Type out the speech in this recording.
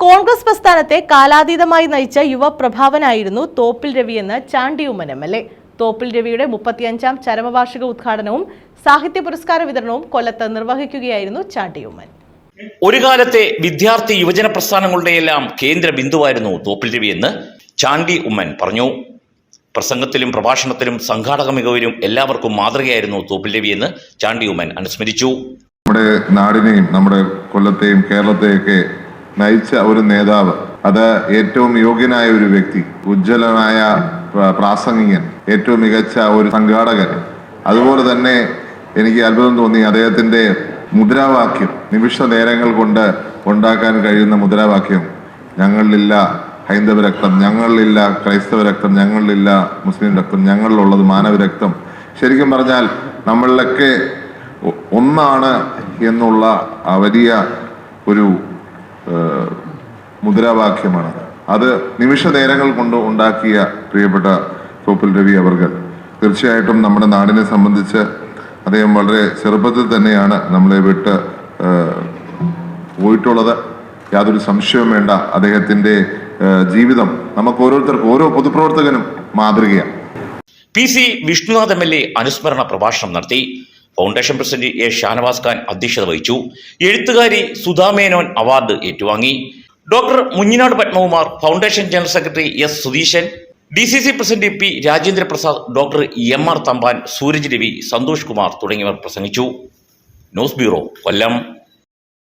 കോൺഗ്രസ് പ്രസ്ഥാനത്തെ കാലാതീതമായി നയിച്ച യുവപ്രഭാവനായിരുന്നു Thoppil Ravi Chandy Oommen M L A. Thoppil രവിയുടെ മുപ്പത്തിയഞ്ചാം ചരമവാർഷിക ഉദ്ഘാടനവും സാഹിത്യ പുരസ്കാര വിതരണവും കൊല്ലത്ത് നിർവഹിക്കുകയായിരുന്നു ചാണ്ടി ഉമ്മൻ ഒരു കാലത്തെ വിദ്യാർത്ഥി യുവജന പ്രസ്ഥാനങ്ങളുടെയെല്ലാം കേന്ദ്ര ബിന്ദുവായിരുന്നു തോപ്പിൽ രവി എന്ന് ചാണ്ടി ഉമ്മൻ പറഞ്ഞു. പ്രസംഗത്തിലും പ്രഭാഷണത്തിലും സംഘാടക മികവിലും എല്ലാവർക്കും മാതൃകയായിരുന്നു തോപ്പിൽ രവി എന്ന് ചാണ്ടി ഉമ്മൻ അനുസ്മരിച്ചു. നമ്മുടെ നാടിനെയും നമ്മുടെ കൊല്ലത്തെയും കേരളത്തെയൊക്കെ നയിച്ച ഒരു നേതാവ്. അത് ഏറ്റവും യോഗ്യനായ ഒരു വ്യക്തി ഉജ്ജ്വലനായ പ്ര- പ്രാസംഗികൻ ഏറ്റവും മികച്ച ഒരു സംഘാടകൻ. അതുപോലെ തന്നെ എനിക്ക് അത്ഭുതം തോന്നി അദ്ദേഹത്തിന്റെ മുദ്രാവാക്യം. നിമിഷ നേരങ്ങൾ കൊണ്ട് ഉണ്ടാക്കാൻ കഴിയുന്ന മുദ്രാവാക്യം ഞങ്ങളിലില്ല ഹൈന്ദവ രക്തം ഞങ്ങളിലില്ല ക്രൈസ്തവ രക്തം ഞങ്ങളിലില്ല മുസ്ലിം രക്തം ഞങ്ങളിലുള്ളത് മാനവ രക്തം. ശരിക്കും പറഞ്ഞാൽ നമ്മളിലൊക്കെ ഒന്നാണ് എന്നുള്ള വലിയ ഒരു മുദ്രാവാക്യമാണ്. അത് നിമിഷ നേരങ്ങൾ കൊണ്ട് ഉണ്ടാക്കിയ പ്രിയപ്പെട്ട തോപ്പിൽ രവി അവർകൾ തീർച്ചയായിട്ടും നമ്മുടെ നാടിനെ സംബന്ധിച്ച് അദ്ദേഹം വളരെ ചെറുപ്പത്തിൽ തന്നെയാണ് നമ്മളെ വിട്ട് പോയിട്ടുള്ളത്. യാതൊരു സംശയവും വേണ്ട അദ്ദേഹത്തിന്റെ ജീവിതം നമുക്ക് ഓരോരുത്തർക്കും ഓരോ പൊതുപ്രവർത്തകനും മാതൃകയാണ്. P C Vishnunath M L A അനുസ്മരണ പ്രഭാഷണം നടത്തി foundation president A Shanavas Khan അധ്യക്ഷത വഹിച്ചു. എഴുത്തുകാരി സുധാമേനോൻ അവാർഡ് ഏറ്റുവാങ്ങി. Doctor Munjinad Padmakumar foundation general secretary S Sudheeshan D C C president P Rajendra Prasad doctor M R Thampan Sooraj Ravi Santhosh Kumar തുടങ്ങിയവർ പ്രസംഗിച്ചു. News bureau Kollam.